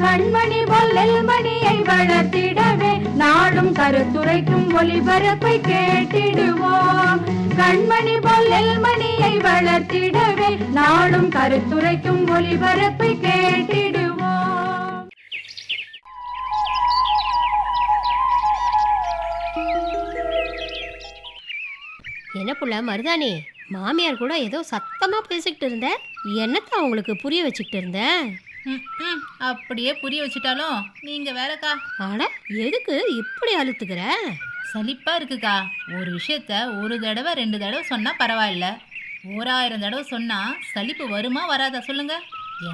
கண்மணி பொல்லில் மணியை வளர்த்திடவே நாடும் கருத்துரைக்கும் ஒளிபரப்பை கேட்டிடுவோம். கண்மணி பொல்லில் மணியை வளர்த்திடவே நாடும் கருத்துரைக்கும் ஒளிபரப்பை கேட்டிடுவோம். என்ன புள்ள மருதானி மாமியார் கூட ஏதோ சத்தமா பேசிக்கிட்டு இருந்த? என்னத்த அவங்களுக்கு புரிய வச்சுக்கிட்டு இருந்தேன் அப்படியே புரிய வச்சுட்டாலும் நீங்க வேறக்கா ஆட எதுக்கு இப்படி அழுத்துக்கிற? சலிப்பா இருக்குக்கா. ஒரு விஷயத்த ஒரு தடவை ரெண்டு தடவை சொன்னா பரவாயில்ல. ஓராயிரம் தடவை சொன்னா சலிப்பு வருமா வராதா சொல்லுங்க.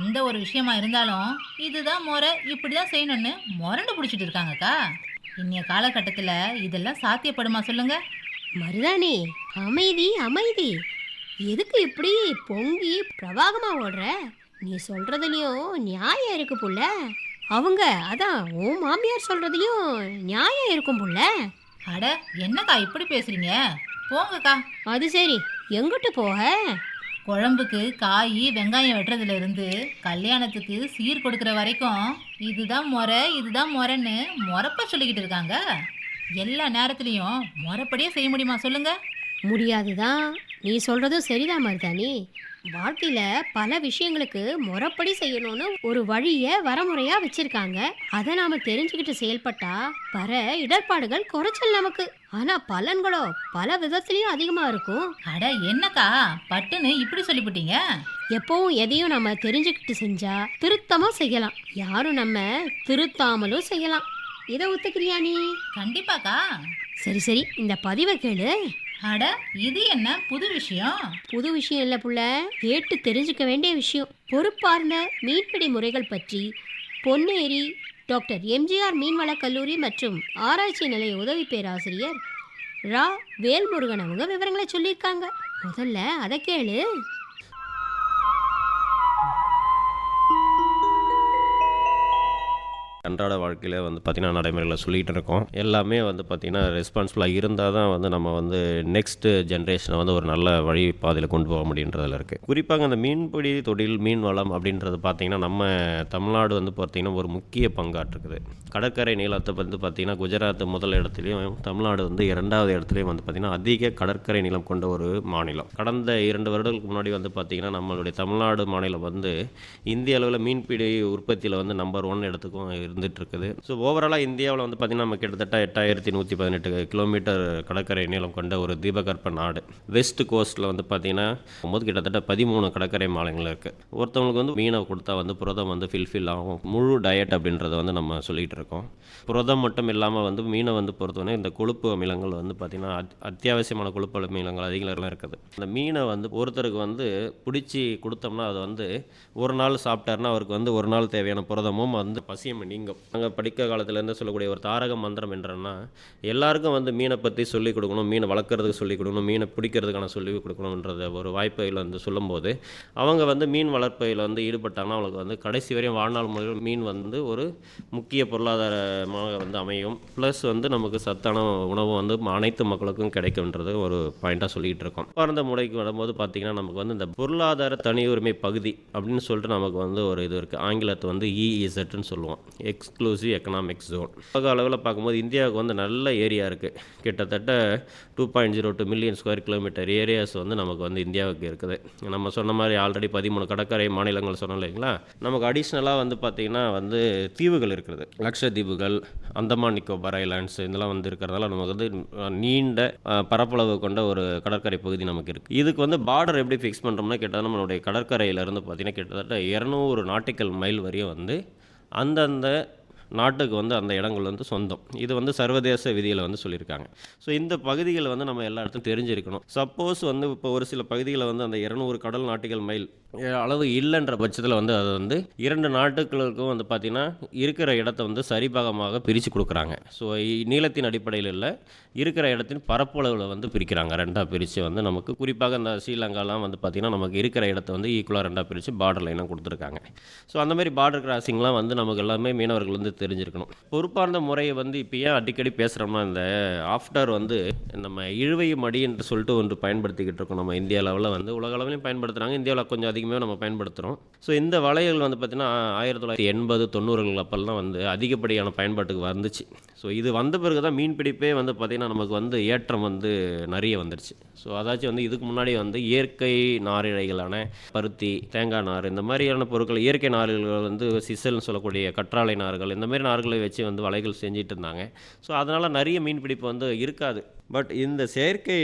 எந்த ஒரு விஷயமா இருந்தாலும் இதுதான் முறை இப்படிதான் செய்யணும்னு முரண்டு பிடிச்சிட்டு இருக்காங்கக்கா. இன்னைய காலகட்டத்தில் இதெல்லாம் சாத்தியப்படுமா சொல்லுங்க. மருதானி அமைதி அமைதி. எதுக்கு இப்படி பொங்கி பிரவாகமா ஓடுற? நீ சொல்றதுலயும் நியாயம் இருக்கு புள்ள. அவங்க அதான் உன் மாமியார் சொல்றதுலயும் நியாயம் இருக்கும் புள்ள. அட என்னக்கா இப்படி பேசுறீங்க? போங்கக்கா. அது சரி எங்கிட்டு போக? குழம்புக்கு காய் வெங்காயம் வெட்டுறதுல இருந்து கல்யாணத்துக்கு சீர் கொடுக்குற வரைக்கும் இதுதான் முறை இதுதான் முறைன்னு முறப்ப சொல்லிக்கிட்டு இருக்காங்க. எல்லா நேரத்துலையும் முறைப்படியே செய்ய முடியுமா சொல்லுங்க? முடியாதுதான். நீ சொல்றதும் சரிதான் மருதானி வாழ்க்கையில பல விஷயங்களுக்கு முறைப்படி செய்யணும்னு ஒரு வழிய வரமுறையா வச்சிருக்காங்க. அதை நாம தெரிஞ்சுக்கிட்டு செயல்பட்டா வர இடர்பாடுகள் குறைச்சல் நமக்கு. ஆனா பலன்களோ பல விதத்திலயும் அதிகமா இருக்கும். அட என்னக்கா? பட்டுன்னு இப்படி சொல்லிவிட்டீங்க எப்பவும் எதையும் நம்ம தெரிஞ்சுக்கிட்டு செஞ்சா திருத்தமா செய்யலாம். யாரும் நம்ம திருத்தாமலும் செய்யலாம். இதை ஒத்துக்கிறியா நீ? கண்டிப்பாக்கா. சரி சரி. இந்த பதிவை கேளு. அட இது என்ன புது விஷயம்? புது விஷயம் இல்லை புள்ள. கேட்டு தெரிஞ்சுக்க வேண்டிய விஷயம். பொறுப்பார்ந்த மீன்பிடி முறைகள் பற்றி பொன்னேரி டாக்டர் எம்ஜிஆர் மீன்வளக் கல்லூரி மற்றும் ஆராய்ச்சி நிலைய உதவி பேராசிரியர் ரா. வேல்முருகன் அவங்க விவரங்களை சொல்லியிருக்காங்க. முதல்ல அதை கேளு. அன்றாட வாழ்க்கையில் வந்து பார்த்திங்கன்னா நடைமுறைகளை சொல்லிகிட்டு இருக்கோம். எல்லாமே வந்து பார்த்திங்கன்னா ரெஸ்பான்சிபிளாக இருந்தால் தான் வந்து நம்ம வந்து நெக்ஸ்ட்டு ஜென்ரேஷனை வந்து ஒரு நல்ல வழி பாதையில் கொண்டு போக முடியுன்றதில் இருக்குது குறிப்பாக அந்த மீன்பிடி தொழில் மீன் வளம் அப்படின்றது பார்த்திங்கன்னா நம்ம தமிழ்நாடு வந்து பார்த்திங்கன்னா ஒரு முக்கிய பங்காற்றுக்குது. கடற்கரை நீளத்தை வந்து பார்த்திங்கன்னா குஜராத் முதல் இடத்துலையும் தமிழ்நாடு வந்து இரண்டாவது இடத்துலையும் வந்து பார்த்திங்கன்னா அதிக கடற்கரை நீளம் கொண்ட ஒரு மாநிலம். கடந்த இரண்டு வருடங்களுக்கு முன்னாடி வந்து பார்த்திங்கன்னா நம்மளுடைய தமிழ்நாடு மாநிலம் வந்து இந்திய அளவில் மீன்பிடி உற்பத்தியில் வந்து நம்பர் ஒன் இடத்துக்கும் இருந்துட்டு இருக்குது ஸோ ஓவராலாக இந்தியாவில் வந்து பார்த்திங்கன்னா நம்ம கிட்டத்தட்ட எட்டாயிரத்தி நூற்றி பதினெட்டு கிலோமீட்டர் கடற்கரை நீளம் கொண்ட ஒரு தீபகற்ப நாடு. வெஸ்ட் கோஸ்ட்டில் வந்து பார்த்திங்கன்னா போது கிட்டத்தட்ட பதிமூணு கடற்கரை மாநிலங்கள் இருக்குது ஒருத்தவங்களுக்கு வந்து மீனை கொடுத்தா வந்து புரதம் வந்து ஃபில்ஃபில் ஆகும். முழு டயட் அப்படின்றத வந்து நம்ம சொல்லிகிட்டு இருக்கோம் புரதம் மட்டும் இல்லாமல் வந்து மீனை வந்து பொறுத்தவரை இந்த கொழுப்பு அமிலங்கள் வந்து பார்த்திங்கன்னா அத்- அத்தியாவசியமான கொழுப்பு அமிலங்கள் அதிகம் இருக்குது. அந்த மீனை வந்து ஒருத்தருக்கு வந்து பிடிச்சி கொடுத்தோம்னா அது வந்து ஒரு நாள் சாப்பிட்டாருன்னா அவருக்கு வந்து ஒரு நாள் தேவையான புரதமும் வந்து பசியம் நீங்கும் நாங்கள் படிக்க காலத்துலேருந்து சொல்லக்கூடிய ஒரு தாரக மந்திரம் என்றன்னா எல்லாருக்கும் வந்து மீனை பற்றி சொல்லிக் கொடுக்கணும் மீனை வளர்க்குறதுக்கு சொல்லிக் கொடுக்கணும் மீனை பிடிக்கிறதுக்கான சொல்லிக் கொடுக்கணுன்றத ஒரு வாய்ப்பையில் வந்து சொல்லும்போது அவங்க வந்து மீன் வளர்ப்பையில் வந்து ஈடுபட்டாங்கன்னா அவங்களுக்கு வந்து கடைசி வரையும் வாழ்நாள் முறையில் மீன் வந்து ஒரு முக்கிய பொருளாதாரமாக வந்து அமையும். ப்ளஸ் வந்து நமக்கு சத்தான உணவு வந்து அனைத்து மக்களுக்கும் கிடைக்கும்ன்றது ஒரு பாயிண்ட்டாக சொல்லிக்கிட்டு இருக்கோம். பரந்த முறைக்கு வரும்போது பார்த்திங்கன்னா நமக்கு வந்து இந்த பொருளாதார தனியுரிமை பகுதி அப்படின்னு சொல்லிட்டு நமக்கு வந்து ஒரு இது இருக்குது ஆங்கிலத்தை வந்து இஇசட்னு சொல்லுவோம். எக்ஸ்க்ளூசிவ் எக்கனாமிக் ஜோன் உலக அளவில் பார்க்கும்போது இந்தியாவுக்கு வந்து நல்ல ஏரியா இருக்குது கிட்டத்தட்ட two point zero two million square kilometre areas வந்து நமக்கு வந்து இந்தியாவுக்கு இருக்குது. நம்ம சொன்ன மாதிரி ஆல்ரெடி பதிமூணு கடற்கரை மாநிலங்கள் சொன்னோம் இல்லைங்களா? நமக்கு அடிஷ்னலாக வந்து பார்த்திங்கன்னா வந்து தீவுகள் இருக்கிறது லட்சத்தீவுகள் அந்தமான் நிக்கோபார் ஐலாண்ட்ஸ் இதெல்லாம் வந்து இருக்கிறதால நமக்கு வந்து நீண்ட பரப்பளவு கொண்ட ஒரு கடற்கரை பகுதி நமக்கு இருக்குது இதுக்கு வந்து பார்டர் எப்படி ஃபிக்ஸ் பண்ணுறோம்னா கிட்டத்தட்ட நம்மளுடைய கடற்கரையிலேருந்து பார்த்திங்கன்னா கிட்டத்தட்ட இரநூறு நாட்டிக்கல் மைல் வரையும் வந்து அந்தந்த நாட்டுக்கு வந்து அந்த இடங்கள் வந்து சொந்தம். இது வந்து சர்வதேச விதியில் வந்து சொல்லியிருக்காங்க. ஸோ இந்த பகுதிகளை வந்து நம்ம எல்லா இடத்தையும் தெரிஞ்சிருக்கணும். சப்போஸ் வந்து இப்போ ஒரு சில பகுதிகளை வந்து அந்த இரநூறு கடல் நாட்டுகள் மைல் அளவு இல்லைன்ற பட்சத்தில் வந்து அது வந்து இரண்டு நாட்டுகளுக்கும் வந்து பார்த்திங்கன்னா இருக்கிற இடத்த வந்து சரிபாகமாக பிரித்து கொடுக்குறாங்க. ஸோ நீளத்தின் அடிப்படையில் இல்லை இருக்கிற இடத்தின் பரப்பளவில் வந்து பிரிக்கிறாங்க. ரெண்டாக பிரித்து வந்து நமக்கு குறிப்பாக இந்த ஸ்ரீலங்காலாம் வந்து பார்த்திங்கன்னா நமக்கு இருக்கிற இடத்த வந்து ஈக்குவலாக ரெண்டாக பிரித்து பார்டர் லைனாக கொடுத்துருக்காங்க. ஸோ அந்த மாதிரி பார்டர் கிராசிங்லாம் வந்து நமக்கு எல்லாமே மீனவர்கள் வந்து தெரிஞ்சிருக்கணும். பொறுப்பார்ந்த முறையை வந்து இப்போ ஏன் அடிக்கடி பேசுகிறோம்னா இந்த ஆஃப்டர் வந்து நம்ம இழுவை மடி என்று சொல்லிட்டு ஒன்று பயன்படுத்திக்கிட்டு இருக்கோம். நம்ம இந்திய அளவில் வந்து உலக அளவிலையும் பயன்படுத்துகிறாங்க இந்தியாவில் கொஞ்சம் அதிகமாக நம்ம பயன்படுத்துகிறோம் ஸோ இந்த வலைகள் வந்து பார்த்திங்கன்னா ஆயிரத்தி தொள்ளாயிரத்தி எண்பது தொண்ணூறுகள் அப்போல்லாம் வந்து அதிகப்படியான பயன்பாட்டுக்கு வந்துச்சு. ஸோ இது வந்த பிறகு தான் மீன் பிடிப்பே வந்து பார்த்திங்கன்னா நமக்கு வந்து ஏற்றம் வந்து நிறைய வந்துருச்சு. ஸோ அதாச்சும் வந்து இதுக்கு முன்னாடி வந்து இயற்கை நாரிழைகளான பருத்தி தேங்காய் நார் இந்த மாதிரியான பொருட்கள் இயற்கை நார்கள் வந்து சிசல்னு சொல்லக்கூடிய கற்றாழை நார்கள் இந்த மாதிரி நார்களை வச்சு வந்து வலைகள் செஞ்சிட்டு இருந்தாங்க. ஸோ அதனால் நிறைய மீன் பிடிப்பு வந்து இருக்காது. பட் இந்த செயற்கை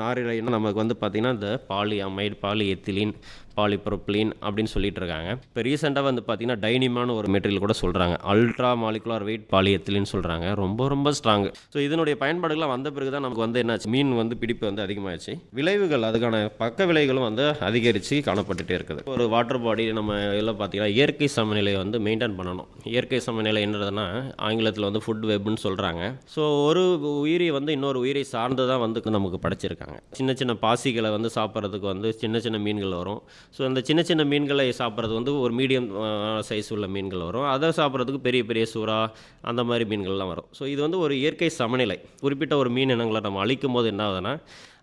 நாரிழைன்னா நமக்கு வந்து பார்த்திங்கன்னா இந்த polyamide polyethylene polypropylene அப்படின்னு சொல்லிட்டு இருக்காங்க இப்போ ரீசெண்டாக வந்து பார்த்தீங்கன்னா டைனிமான ஒரு மெட்டீரியல் கூட சொல்கிறாங்க அல்ட்ரா மாலிகுலார் வெயிட் பாலியத்திலின்னு சொல்கிறாங்க ரொம்ப ரொம்ப ஸ்ட்ராங் ஸோ இதனுடைய பயன்பாடுகள்லாம் வந்த பிறகு தான் நமக்கு வந்து என்னாச்சு? மீன் வந்து பிடிப்பு வந்து அதிகமாகிடுச்சு விளைவுகள் அதுக்கான பக்க விளைவுகளும் வந்து அதிகரித்து காணப்பட்டுட்டே இருக்குது. ஒரு வாட்டர் பாடி நம்ம எல்லாம் பார்த்தீங்கன்னா இயற்கை சமநிலையை வந்து மெயின்டைன் பண்ணணும். இயற்கை சமநிலை என்னதுன்னா ஆங்கிலத்தில் வந்து ஃபுட் வெப்னு சொல்கிறாங்க ஸோ ஒரு உயிரி வந்து இன்னொரு உயிரை சார்ந்து தான் வந்து நமக்கு படைச்சிருக்காங்க. சின்ன சின்ன பாசிகளை வந்து சாப்பிட்றதுக்கு வந்து சின்ன சின்ன மீன்கள் வரும். ஸோ அந்த சின்ன சின்ன மீன்களை சாப்பிட்றது வந்து ஒரு மீடியம் சைஸ் உள்ள மீன்கள் வரும். அதை சாப்பிட்றதுக்கு பெரிய பெரிய சுறா அந்த மாதிரி மீன்கள்லாம் வரும். ஸோ இது வந்து ஒரு இயற்கை சமநிலை. குறிப்பிட்ட ஒரு மீன் இனங்களை நம்ம அழிக்கும் போது என்ன ஆகுதுன்னா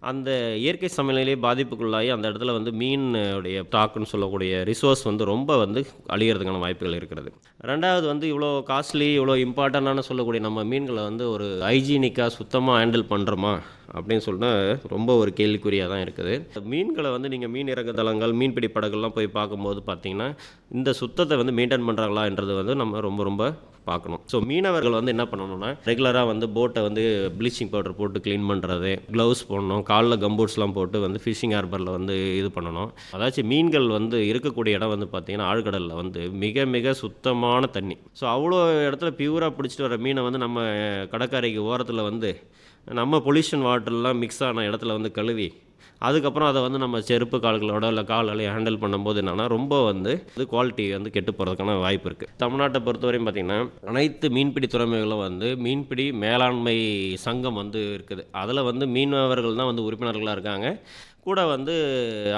அந்த இயற்கை சமநிலையே பாதிப்புக்குள்ளாகி அந்த இடத்துல வந்து மீனுடைய ஸ்டாக்குன்னு சொல்லக்கூடிய ரிசோர்ஸ் வந்து ரொம்ப வந்து அழிகிறதுக்கான வாய்ப்புகள் இருக்கிறது. ரெண்டாவது வந்து இவ்வளோ காஸ்ட்லி இவ்வளோ இம்பார்ட்டண்டான சொல்லக்கூடிய நம்ம மீன்களை வந்து ஒரு ஹைஜீனிக்காக சுத்தமாக ஹேண்டில் பண்ணுறோமா அப்படின்னு சொன்னால் ரொம்ப ஒரு கேள்விக்குறியாக தான் இருக்குது. மீன்களை வந்து நீங்கள் மீன் இறங்குதளங்கள் மீன்பிடி படகுலாம் போய் பார்க்கும்போது பார்த்தீங்கன்னா இந்த சுத்தத்தை வந்து மெயின்டைன் பண்ணுறாங்களான்றது வந்து நம்ம ரொம்ப ரொம்ப பார்க்கணும். ஸோ மீனவர்கள் வந்து என்ன பண்ணணும்னா ரெகுலராக வந்து போட்டை வந்து ப்ளீச்சிங் பவுடர் போட்டு க்ளீன் பண்ணுறது க்ளவுஸ் போடணும் காலில் கம்பூட்ஸ்லாம் போட்டு வந்து ஃபிஷிங் ஹார்பரில் வந்து இது பண்ணணும். அதாச்சும் மீன்கள் வந்து இருக்கக்கூடிய இடம் வந்து பார்த்திங்கன்னா ஆழ்கடலில் வந்து மிக மிக சுத்தமான தண்ணி. ஸோ அவ்வளோ இடத்துல பியூராக பிடிச்சிட்டு வர மீனை வந்து நம்ம கடற்கரைக்கு ஓரத்தில் வந்து நம்ம பொல்யூஷன் வாட்டர்லாம் மிக்ஸ் ஆன இடத்துல வந்து கழுவி அதுக்கப்புறம் அதை வந்து நம்ம செருப்பு கால்களோட இல்லை காலாலே ஹேண்டில் பண்ணும்போது என்னென்னா ரொம்ப வந்து இது குவாலிட்டி வந்து கெட்டு போகிறதுக்கான வாய்ப்பு இருக்குது தமிழ்நாட்டை பொறுத்தவரையும் பார்த்திங்கன்னா அனைத்து மீன்பிடி துறைமுகங்களும் வந்து மீன்பிடி மேலாண்மை சங்கம் வந்து இருக்குது. அதில் வந்து மீனவர்கள் தான் வந்து உறுப்பினர்களாக இருக்காங்க. கூட வந்து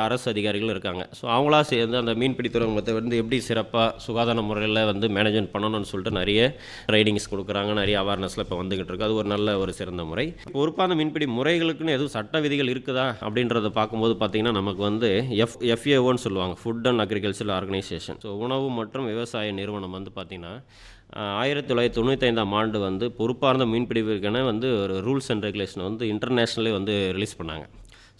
அரசு அதிகாரிகள் இருக்காங்க. ஸோ அவங்களா சேர்ந்து அந்த மீன்பிடி துறைமுகத்தை வந்து எப்படி சிறப்பாக சுகாதார முறையில் வந்து மேனேஜ்மெண்ட் பண்ணணும்னு சொல்லிட்டு நிறைய ட்ரைனிங்ஸ் கொடுக்குறாங்க. நிறைய அவேர்னஸ்லாம் இப்போ வந்துகிட்டு இருக்கு. அது ஒரு நல்ல ஒரு சிறந்த முறை. பொறுப்பான மீன்பிடி முறைகளுக்குன்னு எதுவும் சட்ட விதிகள் இருக்குதா அப்படின்றத பார்க்கும்போது பார்த்தீங்கன்னா நமக்கு வந்து எஃப் எஃப்ஏஓன்னு சொல்லுவாங்க. Food and agriculture organisation so உணவு மற்றும் விவசாய நிறுவனம் வந்து பார்த்திங்கன்னா ஆயிரத்தி தொள்ளாயிரத்தி தொண்ணூத்தைந்தாம் ஆண்டு வந்து பொறுப்பார்ந்த மீன்பிடிவுக்கான வந்து ஒரு ரூல்ஸ் அண்ட் ரெகுலேஷன் வந்து இன்டர்நேஷ்னலே வந்து ரிலீஸ் பண்ணாங்க.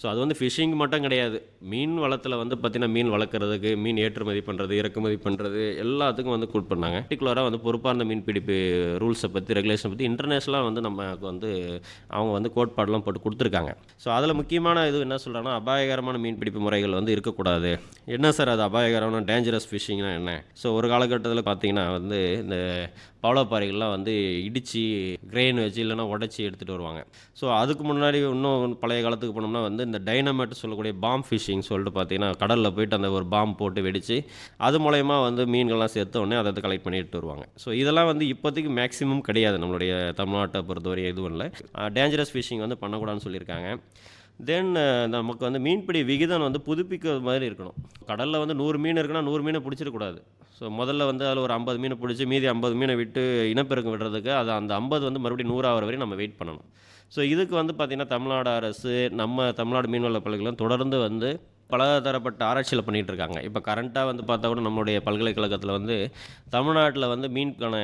ஸோ அது வந்து ஃபிஷிங் மட்டும் கிடையாது. மீன் வளத்தில் வந்து பார்த்திங்கன்னா மீன் வளர்க்குறதுக்கு மீன் ஏற்றுமதி பண்ணுறது இறக்குமதி பண்ணுறது எல்லாத்துக்கும் வந்து கூட் பண்ணாங்க. பர்டிகுலராக வந்து பொறுப்பார்ந்த மீன் பிடிப்பு ரூல்ஸை பற்றி ரெகுலேஷனை பற்றி இன்டர்நேஷ்னலாக வந்து நமக்கு வந்து அவங்க வந்து கோட்பாடெலாம் போட்டு கொடுத்துருக்காங்க. ஸோ அதில் முக்கியமான இது என்ன சொல்கிறாங்கன்னா அபாயகரமான மீன் பிடிப்பு முறைகள் வந்து இருக்கக்கூடாது. என்ன சார் அது அபாயகரமான டேஞ்சரஸ் ஃபிஷிங்னா என்ன? ஸோ ஒரு காலகட்டத்தில் பார்த்தீங்கன்னா வந்து இந்த பவளப்பாறைகள்லாம் வந்து இடித்து கிரெயின் வச்சு இல்லைன்னா உடச்சி எடுத்துகிட்டு வருவாங்க. ஸோ அதுக்கு முன்னாடி இன்னும் பழைய காலத்துக்கு போனோம்னா வந்து இந்த டைனமேட் சொல்லக்கூடிய பாம் ஃபிஷிங் சொல்லிட்டு பார்த்தீங்கன்னா கடலில் போயிட்டு அந்த ஒரு பாம் போட்டு வெடித்து அது மூலயமா வந்து மீன்கள்லாம் சேர்த்த உடனே அதை கலெக்ட் பண்ணிட்டு வருவாங்க. ஸோ இதெல்லாம் வந்து இப்போதைக்கு மேக்ஸிமம் கிடையாது. நம்மளுடைய தமிழ்நாட்டை பொறுத்தவரை எதுவும் இல்லை. டேஞ்சரஸ் ஃபிஷிங் வந்து பண்ணக்கூடாதுன்னு சொல்லியிருக்காங்க. தென் நமக்கு வந்து மீன்பிடி விகிதம் வந்து புதுப்பிக்கிற மாதிரி இருக்கணும். கடலில் வந்து நூறு மீன் இருக்குன்னா நூறு மீனை பிடிச்சிடக்கூடாது ஸோ முதல்ல வந்து அதில் ஒரு ஐம்பது மீனை பிடிச்சி மீதி ஐம்பது மீனை விட்டு இனப்பெருக்கம் விடுறதுக்கு அது அந்த ஐம்பது வந்து மறுபடியும் நூறாவது வரையும் நம்ம வெயிட் பண்ணணும். ஸோ இதுக்கு வந்து பார்த்திங்கன்னா தமிழ்நாடு அரசு நம்ம தமிழ்நாடு மீன்வள பல்கலைக்கழகம் தொடர்ந்து வந்து பல தரப்பட்ட ஆராய்ச்சியில் பண்ணிகிட்டு இருக்காங்க இப்போ கரண்ட்டாக வந்து பார்த்தா கூட நம்மளுடைய பல்கலைக்கழகத்தில் வந்து தமிழ்நாட்டில் வந்து மீன்கான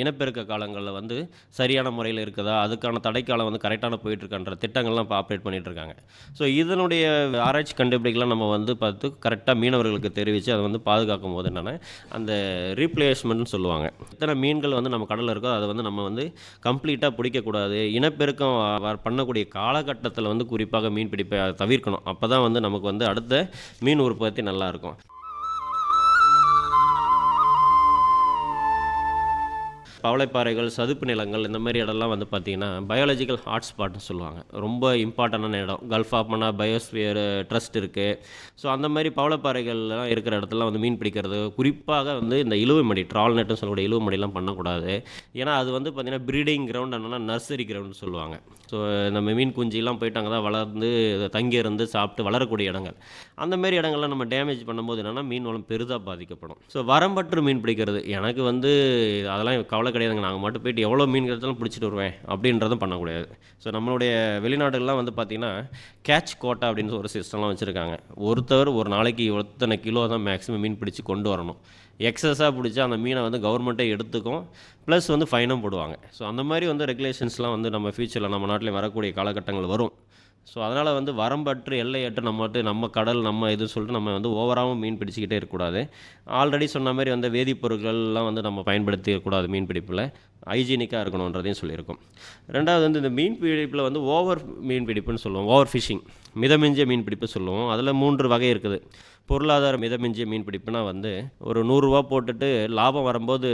இனப்பெருக்க காலங்களில் வந்து சரியான முறையில் இருக்குதா? அதுக்கான தடைக்காலம் வந்து கரெக்டான போயிட்டுருக்கான்ற திட்டங்கள்லாம் இப்போ ஆப்ரேட் பண்ணிகிட்டு இருக்காங்க ஸோ இதனுடைய ஆராய்ச்சி கண்டுபிடிக்கலாம் நம்ம வந்து பார்த்து கரெக்டாக மீனவர்களுக்கு தெரிவித்து அதை வந்து பாதுகாக்கும் போது என்னென்னா அந்த ரீப்ளேஸ்மெண்ட்னு சொல்லுவாங்க. எத்தனை மீன்கள் வந்து நம்ம கடலில் இருக்கோ அதை வந்து நம்ம வந்து கம்ப்ளீட்டாக பிடிக்கக்கூடாது. இனப்பெருக்கம் பண்ணக்கூடிய காலகட்டத்தில் வந்து குறிப்பாக மீன் பிடிப்பை தவிர்க்கணும். அப்போ தான் வந்து நமக்கு வந்து அடுத்த மீன் உற்பத்தி நல்லாயிருக்கும். பவளைப்பாறைகள் சதுப்பு நிலங்கள் இந்த மாதிரி இடம்லாம் வந்து பார்த்திங்கன்னா பயாலஜிக்கல் ஹாட்ஸ்பாட்னு சொல்லுவாங்க. ரொம்ப இம்பார்ட்டண்டான இடம். Gulf of Mannar biosphere trust இருக்குது ஸோ அந்த மாதிரி பவளப்பாறைகள்லாம் இருக்கிற இடத்துல வந்து மீன் பிடிக்கிறது குறிப்பாக வந்து இந்த இழுவைமடி ட்ரால் நெட்னு சொல்லக்கூடிய இழுவைமடிலாம் பண்ணக்கூடாது. ஏன்னா அது வந்து பார்த்திங்கன்னா ப்ரீடிங் கிரவுண்ட் என்னென்னா நர்சரி கிரவுண்ட் சொல்லுவாங்க. ஸோ நம்ம மீன் குஞ்சிலாம் போயிட்டு அங்கே தான் வளர்ந்து தங்கியிருந்து சாப்பிட்டு வளரக்கூடிய இடங்கள். அந்த மாதிரி இடங்கள்லாம் நம்ம டேமேஜ் பண்ணும்போது என்னென்னா மீன் வளம் பெரிதாக பாதிக்கப்படும். ஸோ வரம்பற்று மீன் பிடிக்கிறது. எனக்கு வந்து அதெல்லாம் கவலை கிடையாதுங்க. நாங்கள் மட்டும் போயிட்டு எவ்வளோ மீன் கிடைச்சாலும் பிடிச்சிட்டு வருவேன். அப்படின்றதும் பண்ணக்கூடாது ஸோ நம்மளுடைய வெளிநாடுகள்லாம் வந்து பார்த்திங்கன்னா கேட்ச் கோட்டா அப்படின்னு ஒரு சிஸ்டம்லாம் வச்சுருக்காங்க. ஒருத்தர் ஒரு நாளைக்கு இத்தனை கிலோ தான் மேக்ஸிமம் மீன் பிடிச்சி கொண்டு வரணும். எக்ஸஸாக பிடிச்சா அந்த மீனை வந்து கவர்மெண்ட்டே எடுத்துக்கும். ப்ளஸ் வந்து ஃபைனும் போடுவாங்க. ஸோ அந்த மாதிரி வந்து ரெகுலேஷன்ஸ்லாம் வந்து நம்ம ஃப்யூச்சரில் நம்ம நாட்டில் வரக்கூடிய காலகட்டங்கள் வரும். ஸோ அதனால் வந்து வரம்பற்று எல்லையற்று நம்ம வந்து நம்ம கடல் நம்ம இது சொல்லிட்டு நம்ம வந்து ஓவராகவும் மீன் பிடிச்சிக்கிட்டே இருக்கக்கூடாது. ஆல்ரெடி சொன்ன மாதிரி வந்து வேதிப்பொருட்கள்லாம் வந்து நம்ம பயன்படுத்திக்கக்கூடாது மீன் பிடிப்பில். ஹைஜீனிக்காக இருக்கணுன்றதையும் சொல்லியிருக்கோம். ரெண்டாவது வந்து இந்த மீன் பிடிப்பில் வந்து ஓவர் மீன் பிடிப்புன்னு சொல்லுவோம். ஓவர் ஃபிஷிங் மிதமிஞ்சிய மீன் பிடிப்பு சொல்லுவோம். அதில் மூன்று வகை இருக்குது. பொருளாதார மிதமிஞ்சிய மீன் பிடிப்புனா வந்து ஒரு நூறுரூவா போட்டுட்டு லாபம் வரும்போது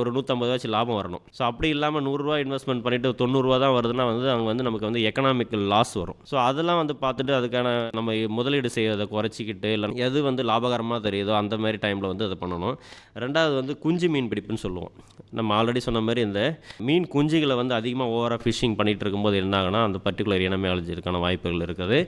ஒரு நூற்றம்பது ரூபாச்சு லாபம் வரணும். ஸோ அப்படி இல்லாமல் நூறுரூவா இன்வெஸ்ட்மெண்ட் பண்ணிவிட்டு தொண்ணூறுரூவா தான் வருதுன்னா வந்து அங்கே வந்து நமக்கு வந்து எக்கனாமிக்கல் லாஸ் வரும். ஸோ அதெல்லாம் வந்து பார்த்துட்டு அதுக்கான நம்ம முதலீடு செய்யறதை குறைச்சிக்கிட்டு இல்லை எது வந்து லாபகரமாக தெரியுதோ அந்த மாதிரி டைமில் வந்து அதை பண்ணணும். ரெண்டாவது வந்து குஞ்சு மீன் பிடிப்புன்னு சொல்லுவோம். நம்ம ஆல்ரெடி சொன்ன மாதிரி இந்த மீன் குஞ்சுகளை வந்து அதிகமாக ஓவராக ஃபிஷிங் பண்ணிகிட்டு இருக்கும்போது என்ன அந்த பர்டிகுலர் இனமே அழிஞ்சிருக்கான வாய்ப்புகள் இருக்குது.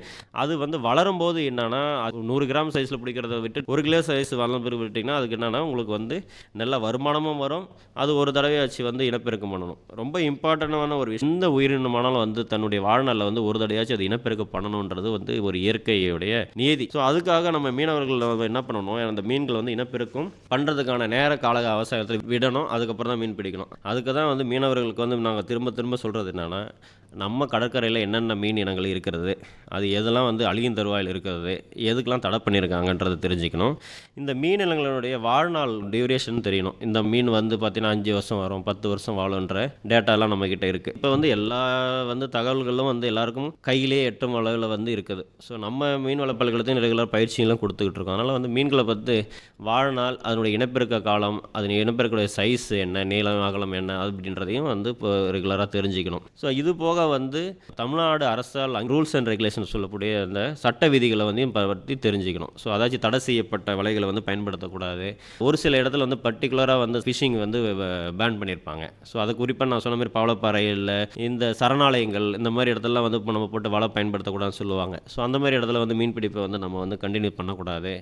அது வந்து வளரும் போது என்னன்னா அது நூறு கிராம் சைஸில் பிடிக்கிறத விட்டு ஒரு கிலோ சைஸ் வளம் பிறகு விட்டிங்கன்னா அதுக்கு என்னென்னா உங்களுக்கு வந்து நல்ல வருமானமும் வரும். அது ஒரு தடவையாச்சு வந்து இனப்பெருக்கம் பண்ணணும். ரொம்ப இம்பார்ட்டண்டான ஒரு விஷயம். எந்த உயிரினமானாலும் வந்து தன்னுடைய வாழ்நாளில் வந்து ஒரு தடவையாச்சும் அது இனப்பெருக்கம் பண்ணணுன்றது வந்து ஒரு இயற்கையுடைய நீதி ஸோ அதுக்காக நம்ம மீனவர்கள் நம்ம என்ன பண்ணணும்? அந்த மீன்கள் வந்து இனப்பெருக்கம் பண்ணுறதுக்கான நேர கால அவசாயத்தில் விடணும். அதுக்கப்புறம் தான் மீன் பிடிக்கணும். அதுக்கு தான் வந்து மீனவர்களுக்கு வந்து நாங்கள் திரும்ப திரும்ப சொல்கிறது என்னென்னா நம்ம கடற்கரையில் என்னென்ன மீன் இனங்கள் இருக்கிறது அது எதெல்லாம் வந்து அழியும் தருவாயில் இருக்கிறது எதுக்கெல்லாம் தடை பண்ணியிருக்காங்கன்றதை தெரிஞ்சுக்கணும். இந்த மீன் இனங்களுடைய வாழ்நாள் டியூரேஷன் தெரியணும். இந்த மீன் வந்து பார்த்தீங்கன்னா அஞ்சு வருஷம் வரும் பத்து வருஷம் வாழுன்ற டேட்டாலாம் நம்மக்கிட்ட இருக்குது இப்போ வந்து எல்லா வந்து தகவல்களும் வந்து எல்லாருக்கும் கையிலே எட்டும் அளவில் வந்து இருக்குது. ஸோ நம்ம மீன் வளப்பல்களையும் ரெகுலர் பயிற்சியெல்லாம் கொடுத்துக்கிட்டு இருக்கோம். அதனால் வந்து மீன்களை பார்த்து வாழ்நாள் அதனுடைய இனப்பெருக்க காலம் அதன் இனப்பெருக்குடைய சைஸ் என்ன நீளம் அகலம் என்ன அப்படின்றதையும் வந்து இப்போ ரெகுலராக தெரிஞ்சுக்கணும். ஸோ இது போக வந்து தமிழ்நாடு அரசால் ரூல்ஸ் அண்ட் ரெகுலேஷன் சொல்லக்கூடிய அந்த சட்ட விதிகளை வந்து பற்றி தெரிஞ்சுக்கணும். ஸோ அதாச்சும் தடை செய்யப்பட்ட வலைகளை வந்து பயன்படுத்தக்கூடாது. ஒரு சில இடத்துல வந்து பர்டிகுலராக வந்து ஃபிஷிங் வந்து பேன் பண்ணியிருப்பாங்க ஸோ அது குறிப்பாக நான் சொன்ன மாதிரி பவளப்பாறையில் இந்த சரணாலயங்கள் இந்த மாதிரி இடத்துலலாம் வந்து இப்போ நம்ம போட்டு வலை பயன்படுத்தக்கூடாதுன்னு சொல்லுவாங்க. ஸோ அந்த மாதிரி இடத்துல வந்து மீன்பிடிப்பை வந்து நம்ம வந்து கண்டினியூ பண்ணக்கூடாது.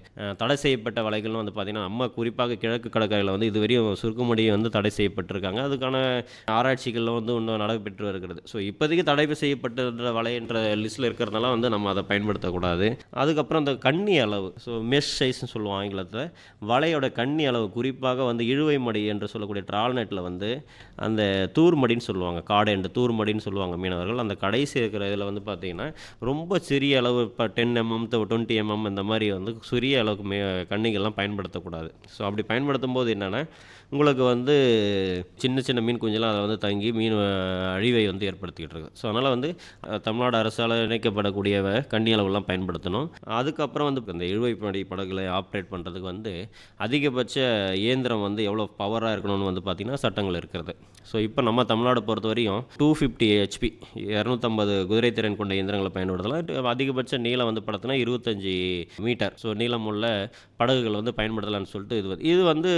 தடை செய்யப்பட்ட வலைகள்லாம் வந்து பார்த்திங்கன்னா நம்ம குறிப்பாக கிழக்கு கடற்கரையில் வந்து இதுவரையும் சுருக்குமடியை வந்து தடை செய்யப்பட்டிருக்காங்க. அதுக்கான ஆராய்ச்சிகள் வந்து இன்னும் நடைபெற்று வருகிறது. ஸோ இப்போ இப்போதைக்கு தடை செய்யப்பட்ட வலைன்ற லிஸ்ட்டில் இருக்கிறதுனால வந்து நம்ம அதை பயன்படுத்தக்கூடாது. அதுக்கப்புறம் அந்த கண்ணி அளவு ஸோ மெஷ் சைஸ்னு சொல்லுவோம் ஆங்கிலத்தில். வலையோட கண்ணி அளவு குறிப்பாக வந்து இழுவை மடி என்று சொல்லக்கூடிய ட்ரால்நெட்டில் வந்து அந்த தூர்மடின்னு சொல்லுவாங்க காடை என்று தூர்மடின்னு சொல்லுவாங்க மீனவர்கள். அந்த கடைசி இருக்கிற இதில் வந்து பார்த்திங்கன்னா ரொம்ப சிறிய அளவு இப்போ டென் எம்எம் டுவெண்ட்டி எம்எம் இந்த மாதிரி வந்து சிறிய அளவுக்கு மே கண்ணிகள்லாம் பயன்படுத்தக்கூடாது. ஸோ அப்படி பயன்படுத்தும் போது என்னென்னா உங்களுக்கு வந்து சின்ன சின்ன மீன் குஞ்செல்லாம் அதை வந்து தங்கி மீன் அழிவை வந்து ஏற்படுத்திக்கிட்டு இருக்கு. ஸோ அதனால் வந்து தமிழ்நாடு அரசால் இணைக்கப்படக்கூடிய கண்ணி அளவுலாம் பயன்படுத்தணும். அதுக்கப்புறம் வந்து இந்த இழுவைப்படி படகுகளை ஆப்ரேட் பண்ணுறதுக்கு வந்து அதிகபட்ச இயந்திரம் வந்து எவ்வளோ பவராக இருக்கணும்னு வந்து பார்த்திங்கன்னா சட்டங்கள் இருக்கிறது. ஸோ இப்போ நம்ம தமிழ்நாடு பொறுத்த வரையும் டூ ஃபிஃப்டி ஹெச்பி இரநூத்தம்பது குதிரை திறன் கொண்ட இயந்திரங்களை பயன்படுத்தலாம். அதிகபட்ச நீளம் வந்து பார்த்தோன்னா இருபத்தஞ்சி மீட்டர். ஸோ நீளம் உள்ள படகுகள் வந்து பயன்படுத்தலாம்னு சொல்லிட்டு இது இது வந்து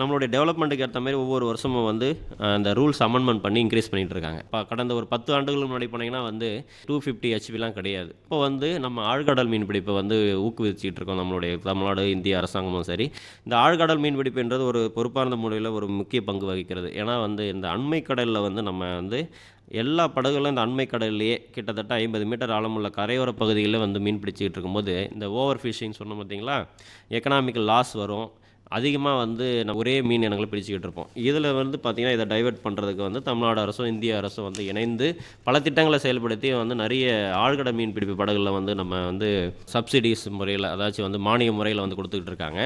நம்மளுடைய டெவலப்மெண்ட்டுக்கு ஏற்ற மாதிரி ஒவ்வொரு வருஷமும் வந்து அந்த ரூல்ஸ் அமெண்ட்மெண்ட் பண்ணி இன்க்ரீஸ் பண்ணிகிட்டு இருக்காங்க. இப்போ கடந்த ஒரு பத்து ஆண்டுகளுக்கு முன்னாடி போனீங்கன்னா வந்து டூ ஃபிஃப்டி ஹெச்பிலாம் கிடையாது. இப்போ வந்து நம்ம ஆழ்கடல் மீன்பிடிப்பை வந்து ஊக்குவிச்சுட்டு இருக்கோம் நம்மளுடைய தமிழ்நாடு இந்திய அரசாங்கமும் சரி. இந்த ஆழ்கடல் மீன்பிடிப்புன்றது ஒரு பொறுப்பார்ந்த முறையில் ஒரு முக்கிய பங்கு வகிக்கிறது. ஏன்னா வந்து இந்த அண்மை கடலில் வந்து நம்ம வந்து எல்லா படகுகளும் இந்த அண்மை கடல்லையே கிட்டத்தட்ட ஐம்பது மீட்டர் ஆழமுள்ள கரையோர பகுதிகளில் வந்து மீன் பிடிச்சிக்கிட்டு இருக்கும்போது இந்த ஓவர் ஃபிஷிங் சொன்னோம் பார்த்தீங்களா எக்கனாமிக்கல் லாஸ் வரும். அதிகமாக வந்து நம்ம ஒரே மீன் இனங்களை பிடிச்சிக்கிட்டு இருப்போம். இதில் வந்து பார்த்திங்கன்னா இதை டைவர்ட் பண்ணுறதுக்கு வந்து தமிழ்நாடு அரசும் இந்திய அரசும் வந்து இணைந்து பல திட்டங்களை செயல்படுத்தி வந்து நிறைய ஆழ்கடை மீன் பிடிப்பு படகுகளில் வந்து நம்ம வந்து சப்சிடிஸ் முறையில் அதாச்சும் வந்து மானிய முறையில் வந்து கொடுத்துக்கிட்டு இருக்காங்க.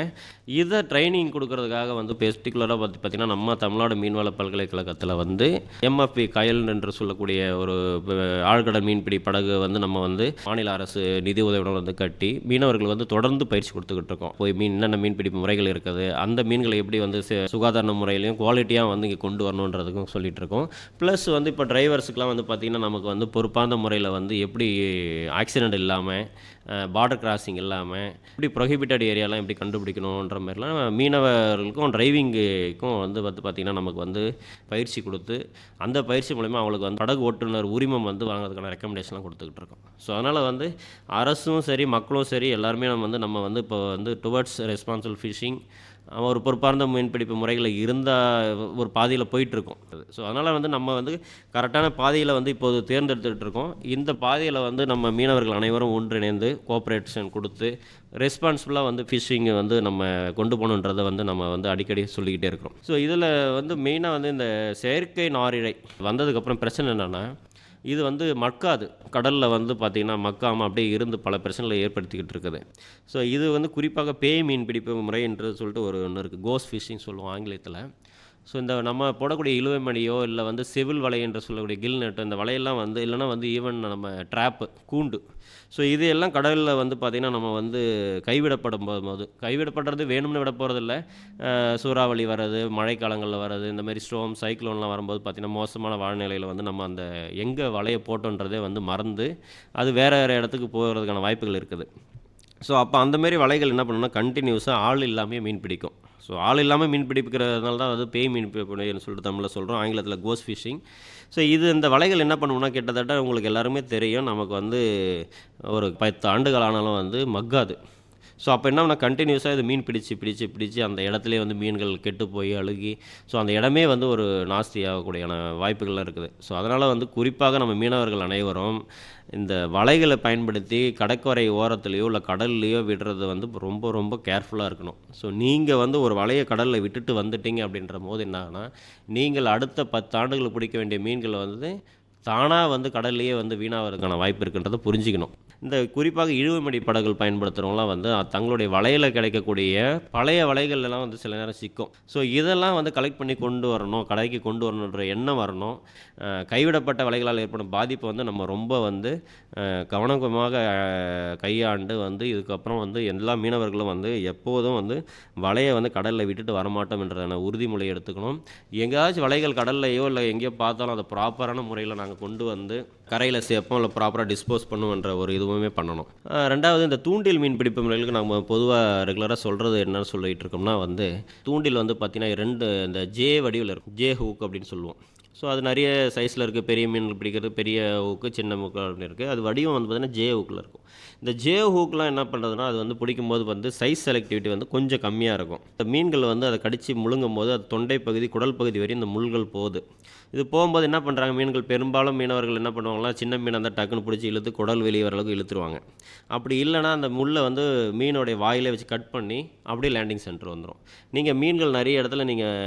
இதை ட்ரைனிங் கொடுக்கறதுக்காக வந்து பெர்டிகுலராக பார்த்து பார்த்திங்கன்னா நம்ம தமிழ்நாடு மீன்வள பல்கலைக்கழகத்தில் வந்து எம்எஃப்பி கயல் என்று சொல்லக்கூடிய ஒரு அஹ், ஆழ்கடல் மீன்பிடி படகு வந்து நம்ம வந்து மாநில அரசு நிதி உதவியுடன் வந்து கட்டி மீனவர்கள் வந்து தொடர்ந்து பயிற்சி கொடுத்துக்கிட்டு இருக்கோம். போய் மீன் என்னென்ன மீன்பிடிப்பு முறைகள் இருக்குது பண்ணுறது அந்த மீன்களை எப்படி வந்து சு- சுகாதார முறையிலையும் குவாலிட்டியாக வந்து இங்கே கொண்டு வரணுன்றதுக்கும் சொல்லிட்டு இருக்கோம் ப்ளஸ் வந்து இப்போ டிரைவர்ஸுக்கெலாம் வந்து பார்த்திங்கன்னா நமக்கு வந்து பொறுப்பான முறையில் வந்து எப்படி ஆக்சிடெண்ட் இல்லாமல் பார்டர் கிராசிங் இல்லாமல் எப்படி ப்ரொஹிபிட்டட் ஏரியாலாம் எப்படி கண்டுபிடிக்கணுன்ற மாதிரிலாம் மீனவர்களுக்கும் டிரைவிங்குக்கும் வந்து பார்த்து பார்த்திங்கன்னா நமக்கு வந்து பயிற்சி கொடுத்து அந்த பயிற்சி மூலிமா அவங்களுக்கு வந்து படகு ஓட்டுநர் உரிமம் வந்து வாங்குறதுக்கான ரெக்கமெண்டேஷன்லாம் கொடுத்துக்கிட்டு இருக்கோம். ஸோ அதனால் வந்து அரசும் சரி மக்களும் சரி எல்லாருமே நம்ம வந்து நம்ம வந்து இப்போ வந்து டுவர்ட்ஸ் ரெஸ்பான்சிபிள் ஃபிஷிங் ஒரு பொறுப்பார்ந்த மீன்பிடிப்பு முறைகளை இருந்தால் ஒரு பாதையில் போயிட்டுருக்கோம். ஸோ அதனால் வந்து நம்ம வந்து கரெக்டான பாதையில் வந்து இப்போது தேர்ந்தெடுத்துக்கிட்டு இருக்கோம் இந்த பாதையில் வந்து நம்ம மீனவர்கள் அனைவரும் ஒன்றிணைந்து கோஆப்ரேஷன் கொடுத்து ரெஸ்பான்சிபிளாக வந்து ஃபிஷ்ஷிங்கை வந்து நம்ம கொண்டு போகணுன்றதை வந்து நம்ம வந்து அடிக்கடி சொல்லிக்கிட்டே இருக்கிறோம். ஸோ இதில் வந்து மெயினாக வந்து இந்த செயற்கை நாரிழை வந்ததுக்கப்புறம் பிரச்சனை என்னென்னா இது வந்து மக்காது. கடலில் வந்து பார்த்திங்கன்னா மக்காமல் அப்படியே இருந்து பல பிரச்சனைகளை ஏற்படுத்திக்கிட்டு இருக்குது. ஸோ இது வந்து குறிப்பாக பேய் மீன் பிடிப்பு முறை என்று சொல்லிட்டு ஒரு ஒன்று இருக்குது கோஸ் ஃபிஷிங் சொல்லுவோம் ஆங்கிலத்தில். ஸோ இந்த நம்ம போடக்கூடிய இழுவை மணியோ இல்லை வந்து செவில் வலை என்று சொல்லக்கூடிய கில் நட்டு இந்த வலையெல்லாம் வந்து இல்லைன்னா வந்து ஈவன் நம்ம ட்ராப்பு கூண்டு. ஸோ இது எல்லாம் கடலில் வந்து பார்த்திங்கன்னா நம்ம வந்து கைவிடப்படும் போது கைவிடப்படுறது வேணும்னு விட போகிறதில்ல சூறாவளி வர்றது மழைக்காலங்களில் வர்றது இந்த மாதிரி ஸ்டோம் சைக்ளோன்லாம் வரும்போது பார்த்திங்கன்னா மோசமான வானிலையில் வந்து நம்ம அந்த எங்கே வலையை போட்டோன்றதே வந்து மறந்து அது வேறு வேறு இடத்துக்கு போகிறதுக்கான வாய்ப்புகள் இருக்குது. ஸோ அப்போ அந்தமாரி வலைகள் என்ன பண்ணணும்னா கண்டினியூஸாக ஆள் இல்லாமல் மீன் பிடிக்கும். ஸோ ஆள் இல்லாமல் மீன் பிடிப்புக்கிறதுனால தான் வந்து பேய் மீன் பிடிப்புன்னு சொல்லிட்டு தமிழில் சொல்கிறோம் ஆங்கிலத்தில் கோஸ் ஃபிஷிங் ஸோ இது இந்த வலைகள் என்ன பண்ணுவோம்னா கிட்டத்தட்ட உங்களுக்கு எல்லாருமே தெரியும். நமக்கு வந்து ஒரு பத்து ஆண்டுகள் ஆனாலும் வந்து மக்காது. ஸோ அப்போ என்ன கண்டினியூஸாக இது மீன் பிடிச்சு பிடிச்சு பிடிச்சு அந்த இடத்துலேயே வந்து மீன்கள் கெட்டு போய் அழுகி ஸோ அந்த இடமே வந்து ஒரு நாஸ்தி ஆகக்கூடியான வாய்ப்புகள்லாம் இருக்குது. ஸோ அதனால் வந்து குறிப்பாக நம்ம மீனவர்கள் அனைவரும் இந்த வலைகளை பயன்படுத்தி கடற்கரை ஓரத்துலேயோ இல்லை கடல்லையோ விடுறது வந்து ரொம்ப ரொம்ப கேர்ஃபுல்லாக இருக்கணும். ஸோ நீங்கள் வந்து ஒரு வலையை கடலில் விட்டுட்டு வந்துட்டீங்க அப்படின்ற போது என்ன நீங்கள் அடுத்த பத்தாண்டுகள் பிடிக்க வேண்டிய மீன்களை வந்து தானாக வந்து கடல்லையே வந்து வீணாகிறதுக்கான வாய்ப்பு இருக்குன்றதை புரிஞ்சுக்கணும். இந்த குறிப்பாக இழுவமடி படகுகள் பயன்படுத்துகிறவங்களாம் வந்து தங்களுடைய வலையில் கிடைக்கக்கூடிய பழைய வலைகள்லாம் வந்து சில நேரம் சிக்கும். ஸோ இதெல்லாம் வந்து கலெக்ட் பண்ணி கொண்டு வரணும் கடைக்கு கொண்டு வரணுன்ற எண்ணம் வரணும். கைவிடப்பட்ட வலைகளால் ஏற்படும் பாதிப்பை வந்து நம்ம ரொம்ப வந்து கவனமாக கையாண்டு வந்து இதுக்கப்புறம் வந்து எல்லா மீனவர்களும் வந்து எப்போதும் வந்து வலையை வந்து கடலில் விட்டுட்டு வரமாட்டோம் என்றதான உறுதிமொழி எடுத்துக்கணும். எங்கேயாச்சும் வலைகள் கடல்லையோ இல்லை எங்கேயோ பார்த்தாலும் அதை ப்ராப்பரான முறையில் நாங்கள் கொண்டு வந்து கரையில் சேர்ப்போம் இல்லை ப்ராப்பராக டிஸ்போஸ் பண்ணுவோன்ற ஒரு இதுவுமே பண்ணணும். ரெண்டாவது இந்த தூண்டில் மீன் பிடிப்பு முறைகளுக்கு நம்ம பொதுவாக ரெகுலராக சொல்கிறது என்னன்னு சொல்லிட்டு இருக்கோம்னா வந்து தூண்டில் வந்து பார்த்திங்கன்னா ரெண்டு இந்த ஜே வடிவில் இருக்கும். ஜே ஹூக் அப்படின்னு சொல்லுவோம். ஸோ அது நிறைய சைஸில் இருக்குது பெரிய மீன் பிடிக்கிறது பெரிய ஹூக்கு சின்ன ஹூக்கு அப்படின்னு இருக்குது அது வடிவம் வந்து பார்த்திங்கன்னா ஜே ஹூக்கில் இருக்கும். இந்த ஜே ஹூக்லாம் என்ன பண்ணுறதுனா அது வந்து பிடிக்கும்போது வந்து சைஸ் செலக்டிவிட்டி வந்து கொஞ்சம் கம்மியாக இருக்கும். இந்த மீன்கள் வந்து அதை கடித்து முழுங்கும் போது அது தொண்டை பகுதி குடல் பகுதி வரையும் இந்த முள்கள் போகுது. இது போகும்போது என்ன பண்ணுறாங்க மீன்கள் பெரும்பாலும் மீனவர்கள் என்ன பண்ணுவாங்கன்னா சின்ன மீன் அந்த டக்குன்னு பிடிச்சி இழுத்து குடல் வெளியே வர அளவுக்கு இழுத்துருவாங்க. அப்படி இல்லைன்னா அந்த முள்ளை வந்து மீனோடைய வாயிலே வச்சு கட் பண்ணி அப்படியே லேண்டிங் சென்டர் வந்துடும் நீங்கள் மீன்கள் நிறைய இடத்துல நீங்கள்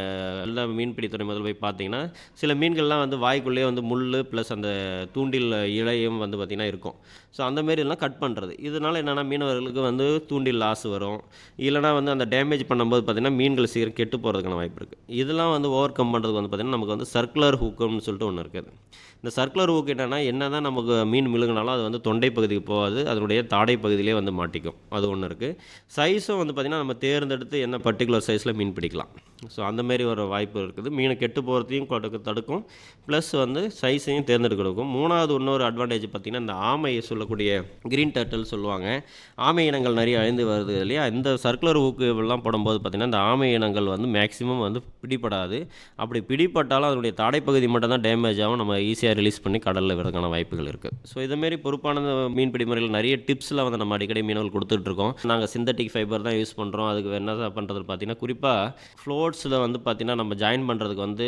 எல்லா மீன்பிடித்துறை முதல் போய் பார்த்தீங்கன்னா சில மீன்கள்லாம் வந்து வாய்க்குள்ளேயே வந்து முள் ப்ளஸ் அந்த தூண்டில் இலையும் வந்து பார்த்திங்கன்னா இருக்கும். ஸோ அந்த மாரி எல்லாம் கட் பண்ணுறது இதனால் என்னென்னா மீனவர்களுக்கு வந்து தூண்டில் லாஸ் வரும். இல்லைனா வந்து அந்த டேமேஜ் பண்ணும்போது பார்த்திங்கன்னா மீன்கள் சீக்கிரம் கெட்டு போகிறதுக்கான வாய்ப்பு இருக்குது இதெல்லாம் வந்து ஓவர் கம் பண்ணுறதுக்கு வந்து பார்த்திங்கன்னா நமக்கு வந்து சர்க்குலர் ஹூக்குன்னு சொல்லிட்டு ஒன்று இருக்குது இந்த சர்க்குலர் ஹூக் என்னென்னா என்ன தான் நமக்கு மீன் மிழுங்கினாலும் அது வந்து தொண்டை பகுதிக்கு போகாது அதனுடைய தாடை பகுதியிலே வந்து மாட்டிக்கும். அது ஒன்று இருக்குது சைஸும் வந்து பார்த்திங்கன்னா நம்ம தேர்ந்தெடுத்து என்ன பர்டிகுலர் சைஸில் மீன் பிடிக்கலாம். ஸோ அந்த மாதிரி ஒரு வாய்ப்பு இருக்குது. மீனை கெட்டு போகிறதையும் தடுக்க- தடுக்கும். ப்ளஸ் வந்து சைஸையும் தேர்ந்தெடுக்க கொடுக்கும் மூணாவது இன்னொரு அட்வான்டேஜ் பார்த்திங்கன்னா இந்த ஆமையை சொல்லக்கூடிய க்ரீன் டர்ட்டில் சொல்லுவாங்க. ஆமை இனங்கள் நிறைய அழிந்து வருது இல்லையா? இந்த சர்க்குலர் ஊக்கு எல்லாம் போடும்போது பார்த்திங்கன்னா இந்த ஆமை இனங்கள் வந்து மேக்ஸிமம் வந்து பிடிபடாது. அப்படி பிடிப்பட்டாலும் அதனுடைய தாடைப்பகுதி மட்டும் தான் டேமேஜ் ஆகும். நம்ம ஈஸியாக ரிலீஸ் பண்ணி கடலில் விடுறதுக்கான வாய்ப்புகள் இருக்குது ஸோ இதுமாரி பொறுப்பான மீன்பிடி முறையில் நிறைய டிப்ஸ்லாம் வந்து நம்ம அடிக்கடி மீனவர்கள் கொடுத்துட்ருக்கோம் நாங்கள் சிந்தட்டிக் ஃபைபர் தான் யூஸ் பண்ணுறோம் அதுக்கு என்ன பண்ணுறது பார்த்தீங்கன்னா குறிப்பாக ஸ்போர்ட்ஸில் வந்து பார்த்திங்கன்னா நம்ம ஜாயின் பண்ணுறதுக்கு வந்து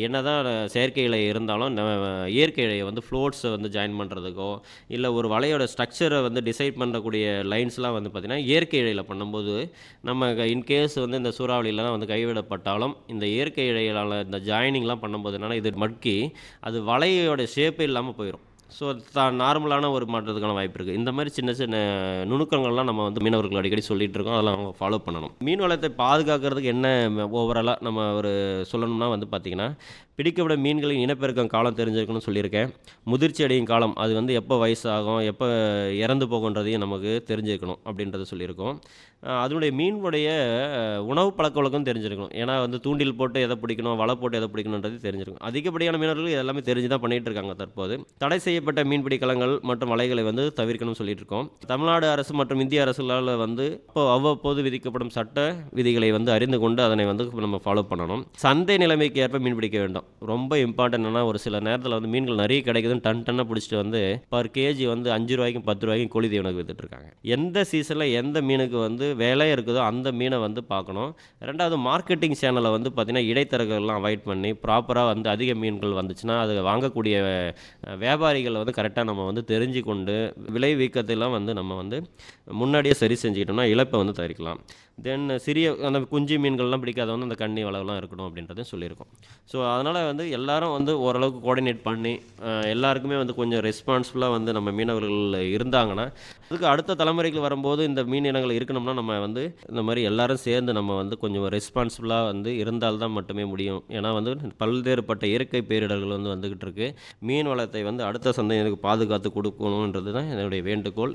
என்ன தான் செயற்கை இருந்தாலும் நம்ம இயற்கை இழையை வந்து ஃப்ளோட்ஸை வந்து ஜாயின் பண்ணுறதுக்கோ இல்லை ஒரு வலையோட ஸ்ட்ரக்சரை வந்து டிசைட் பண்ணக்கூடிய லைன்ஸ்லாம் வந்து பார்த்திங்கன்னா இயற்கை இழையில் பண்ணும்போது நம்ம இன்கேஸ் வந்து இந்த சூறாவளியிலலாம் வந்து கைவிடப்பட்டாலும் இந்த இயற்கை இழையிலால் இந்த ஜாயினிங்லாம் பண்ணும்போது என்னென்னா இது மட்கி அது வலையோட ஷேப்பே இல்லாமல் போயிடும் ஸோ தான் நார்மலான ஒரு மாற்றத்துக்கான வாய்ப்பு இருக்குது இந்த மாதிரி சின்ன சின்ன நுணுக்கங்கள்லாம் நம்ம வந்து மீனவர்கள் அடிக்கடி சொல்லிகிட்டு இருக்கோம். அதெல்லாம் அவங்க ஃபாலோ பண்ணணும். மீன் வளத்தை பாதுகாக்கிறதுக்கு என்ன ஓவராலாக நம்ம ஒரு சொல்லணும்னா வந்து பார்த்திங்கன்னா பிடிக்கப்படும் மீன்களின் இனப்பெருக்கம் காலம் தெரிஞ்சிருக்கணும்னு சொல்லியிருக்கேன். முதிர்ச்சி அடையும் காலம் அது வந்து எப்போ வயசாகும் எப்போ இறந்து போகுன்றதையும் நமக்கு தெரிஞ்சிருக்கணும் அப்படின்றத சொல்லியிருக்கோம். அதனுடைய மீனுடைய உணவு பழக்க வழக்கம் தெரிஞ்சிருக்கணும். ஏன்னா வந்து தூண்டில் போட்டு எதை பிடிக்கணும் வலை போட்டு எதை பிடிக்கணுன்றது தெரிஞ்சிருக்கும். அதிகப்படியான மீனவர்கள் எல்லாமே தெரிஞ்சு தான் பண்ணிகிட்டு இருக்காங்க தற்போது. தடை செய்யப்பட்ட மீன்பிடி கலங்கள் மற்றும் வலைகளை வந்து தவிர்க்கணும்னு சொல்லிட்டு இருக்கோம் தமிழ்நாடு அரசு மற்றும் இந்திய அரசுகளால் வந்து இப்போ அவ்வப்போது விதிக்கப்படும் சட்ட விதிகளை வந்து அறிந்து கொண்டு அதனை வந்து நம்ம ஃபாலோ பண்ணணும். சந்தை நிலைமைக்கு ஏற்ப மீன் பிடிக்க வேண்டும். ரொம்ப இம்பார்ட்டன்ட்னா ஒரு சில நேரத்தில் வந்து மீன்கள் நிறைய கிடைக்குதுன்னு டன் டன்னாக பிடிச்சிட்டு வந்து பர் கேஜி வந்து அஞ்சு ரூபாய்க்கும் பத்து ரூபாய்க்கும் கோழி தீவனுக்கு வித்துட்ருக்காங்க எந்த சீசனில் எந்த மீனுக்கு வந்து விலை இருக்குதோ அந்த மீனை வந்து பார்க்கணும். ரெண்டாவது மார்க்கெட்டிங் சேனலை வந்து பார்த்திங்கன்னா இடைத்தரகர்கள்லாம் அவாய்ட் பண்ணி ப்ராப்பராக வந்து அதிக மீன்கள் வந்துச்சுன்னா அது வாங்கக்கூடிய வியாபாரிகளை வந்து கரெக்டாக நம்ம வந்து தெரிஞ்சு கொண்டு விலை வீக்கத்தெல்லாம் வந்து நம்ம வந்து முன்னாடியே சரி செஞ்சுக்கிட்டோம்னா இழப்பை வந்து தவிர்க்கலாம். தென் சிறிய அந்த குஞ்சு மீன்கள்லாம் பிடிக்காத வந்து அந்த கண்ணி வளவெல்லாம் இருக்கணும் அப்படின்றதையும் சொல்லியிருக்கோம். ஸோ அதனால் அதனால் வந்து எல்லாரும் வந்து ஓரளவுக்கு கோஆர்டினேட் பண்ணி எல்லாருக்குமே வந்து கொஞ்சம் ரெஸ்பான்சிபிளாக வந்து நம்ம மீனவர்கள் இருந்தாங்கன்னா அதுக்கு அடுத்த தலைமுறைக்கு வரும்போது இந்த மீன் இனங்கள் இருக்கணும்னா நம்ம வந்து இந்த மாதிரி எல்லாரும் சேர்ந்து நம்ம வந்து கொஞ்சம் ரெஸ்பான்சிபிளாக வந்து இருந்தால்தான் மட்டுமே முடியும். ஏன்னா வந்து பல்வேறுபட்ட இயற்கை பேரிடர்கள் வந்து வந்துக்கிட்டு இருக்கு. மீன் வளத்தை வந்து அடுத்த சந்தையினருக்கு பாதுகாத்து கொடுக்கணுன்றது தான் என்னுடைய வேண்டுகோள்.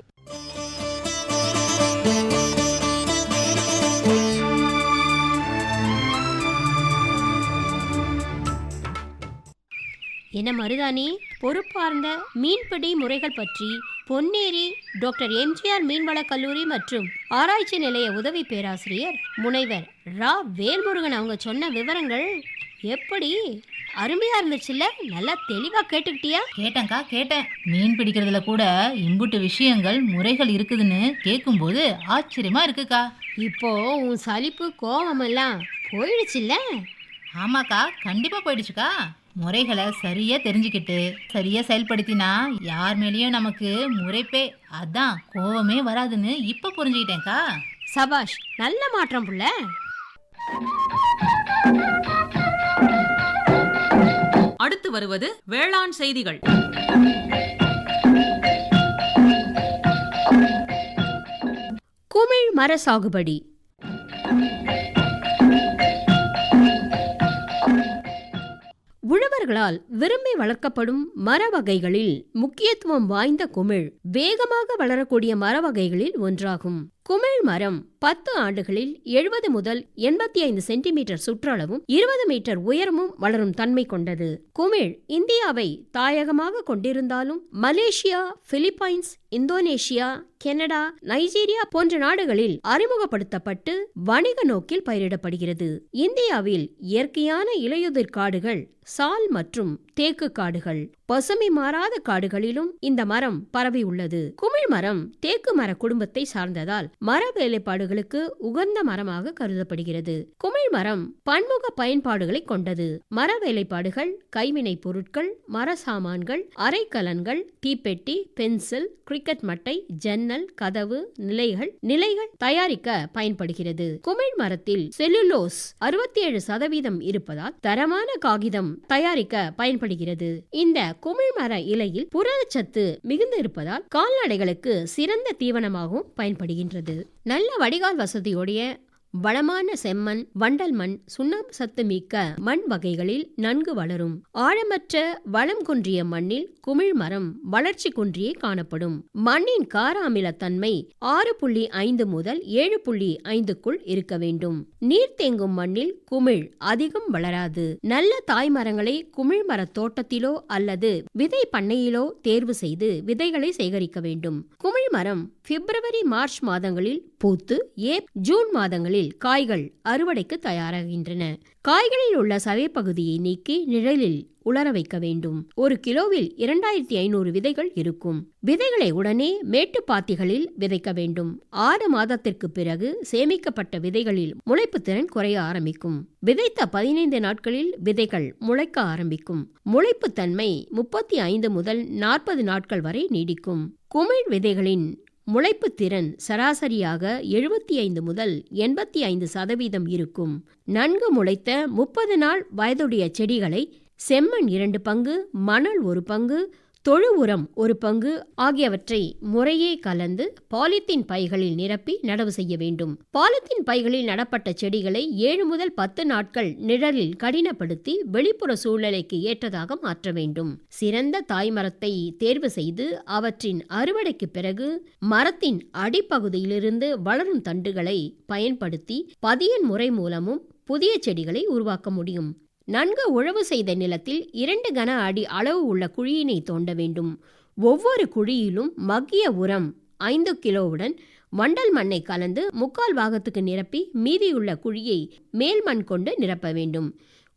என்ன மருதாணி? பொறுப்பார்ந்த மீன்பிடி முறைகள் பற்றி பொன்னேரி டாக்டர் எம்ஜிஆர் மீன்வளக் கல்லூரி மற்றும் ஆராய்ச்சி நிலைய உதவி பேராசிரியர் முனைவர் ரா. வேல்முருகன் அவங்க சொன்ன விவரங்கள் எப்படி? அருமையா இருந்துச்சுல்ல? நல்லா தெளிவா கேட்டுக்கிட்டியா? கேட்டேன்க்கா கேட்டேன். மீன் பிடிக்கிறதுல கூட இம்புட்டு விஷயங்கள் முறைகள் இருக்குதுன்னு கேட்கும்போது ஆச்சரியமா இருக்குக்கா. இப்போ உன் சலிப்பு கோபம் எல்லாம் போயிடுச்சுல்ல? ஆமாக்கா கண்டிப்பா போயிடுச்சுக்கா. முறைகளை சரியா தெரிஞ்சுக்கிட்டு சரியா செயல்படுத்தினா யார் மேலேயும் நமக்கு முறைப்பே. அதான் கோவமே வராதுன்னு இப்ப புரிஞ்சுக்கிட்டேன்க்கா. சபாஷ் நல்ல மாற்றம் புள்ள. அடுத்து வருவது வேளாண் செய்திகள். குமிழ் மர சாகுபடி. உழவர்களால் விரும்பி வளர்க்கப்படும் மர வகைகளில் முக்கியத்துவம் வாய்ந்த குமிழ் வேகமாக வளரக்கூடிய மர வகைகளில் ஒன்றாகும். குமிழ் மரம் பத்து ஆண்டுகளில் எழுபது முதல் எண்பத்தி ஐந்து சென்டிமீட்டர் சுற்றளவும் இருபது மீட்டர் உயரமும் வளரும் தன்மை கொண்டது. குமிழ் இந்தியாவை தாயகமாக கொண்டிருந்தாலும் Malaysia Philippines Indonesia Canada Nigeria போன்ற நாடுகளில் அறிமுகப்படுத்தப்பட்டு வணிக நோக்கில் பயிரிடப்படுகிறது. இந்தியாவில் இயற்கையான இலையுதிர் காடுகள் சால் மற்றும் தேக்கு காடுகள். பசுமை மாறாத காடுகளிலும் இந்த மரம் பரவி உள்ளது. குமிழ் மரம் தேக்கு மர குடும்பத்தை சார்ந்ததால் மர வேலைப்பாடுகளுக்கு உகந்த மரமாக கருதப்படுகிறது. குமிழ் மரம் பன்முக பயன்பாடுகளை கொண்டது. மர வேலைப்பாடுகள் கைவினை பொருட்கள் மர சாமான்கள் அரைக்கலன்கள் தீப்பெட்டி பென்சில் கிரிக்கெட் மட்டை ஜன்னல் கதவு நிலைகள் நிலைகள் தயாரிக்க பயன்படுகிறது. குமிழ் மரத்தில் செல்லுலோஸ் அறுபத்தி ஏழு சதவீதம் இருப்பதால் தரமான காகிதம் தயாரிக்க பயன்படுகிறது. இந்த குமிழ் மர இலையில் புரதச்சத்து மிகுந்து இருப்பதால் கால்நடைகளுக்கு சிறந்த தீவனமாகவும் பயன்படுகின்றது. நல்ல வடிகால் வசதியோடைய வளமான செம்மண் வண்டல் மண் சுண்ணாம்பு சத்து மிக்க மண் வகைகளில் நன்கு வளரும். ஆழமற்ற வளம் குன்றிய மண்ணில் குமிழ் மரம் வளர்ச்சி குன்றியே காணப்படும். மண்ணின் கார அமிலத்தன்மை ஆறு புள்ளி ஐந்து முதல் ஏழு புள்ளி ஐந்துக்குள் இருக்க வேண்டும். நீர் தேங்கும் மண்ணில் குமிழ் அதிகம் வளராது. நல்ல தாய் மரங்களை குமிழ் மர தோட்டத்திலோ அல்லது விதை பண்ணையிலோ தேர்வு செய்து விதைகளை சேகரிக்க வேண்டும். குமிழ் மரம் பிப்ரவரி மார்ச் மாதங்களில் பூத்து ஏப் ஜூன் மாதங்களில் காய்கள் அறுவடைக்கு தயாராகின்றன. காய்களில் உள்ள சதைப்பகுதியை நீக்கி நிழலில் உலர வைக்க வேண்டும். ஒரு கிலோவில் இரண்டாயிரத்தி ஐநூறு விதைகள் இருக்கும். விதைகளை உடனே மேட்டுப்பாத்திகளில் விதைக்க வேண்டும். ஆறு மாதத்திற்கு பிறகு சேமிக்கப்பட்ட விதைகளில் முளைப்பு திறன் குறைய ஆரம்பிக்கும். விதைத்த பதினைந்து நாட்களில் விதைகள் முளைக்க ஆரம்பிக்கும். முளைப்பு தன்மை முப்பத்தி ஐந்து முதல் நாற்பது நாட்கள் வரை நீடிக்கும். குமிழ் விதைகளின் முளைப்பு திறன் சராசரியாக எழுபத்தி ஐந்து முதல் எண்பத்தி ஐந்து சதவீதம் இருக்கும். நன்கு முளைத்த முப்பது நாள் வயதுடைய செடிகளை செம்மண் இரண்டு பங்கு மணல் ஒரு பங்கு தொழு உரம் ஒரு பங்கு ஆகியவற்றை முறையே கலந்து பாலித்தீன் பைகளில் நிரப்பி நடவு செய்ய வேண்டும். பாலித்தீன் பைகளில் நடப்பட்ட செடிகளை ஏழு முதல் பத்து நாட்கள் நிழலில் கடினப்படுத்தி வெளிப்புற சூழ்நிலைக்கு ஏற்றதாக மாற்ற வேண்டும். சிறந்த தாய்மரத்தை தேர்வு செய்து அவற்றின் அறுவடைக்கு பிறகு மரத்தின் அடிப்பகுதியிலிருந்து வளரும் தண்டுகளை பயன்படுத்தி பதியன் முறை மூலமும் புதிய செடிகளை உருவாக்க முடியும். நன்கு உழவு செய்த நிலத்தில் இரண்டு கன அடி அளவு உள்ள குழியினை தோண்ட வேண்டும். ஒவ்வொரு குழியிலும் மக்கிய உரம் ஐந்து கிலோவுடன் வண்டல் மண்ணை கலந்து முக்கால் பாகத்துக்கு நிரப்பி மீதியுள்ள குழியை மேல் மண் கொண்டு நிரப்ப வேண்டும்.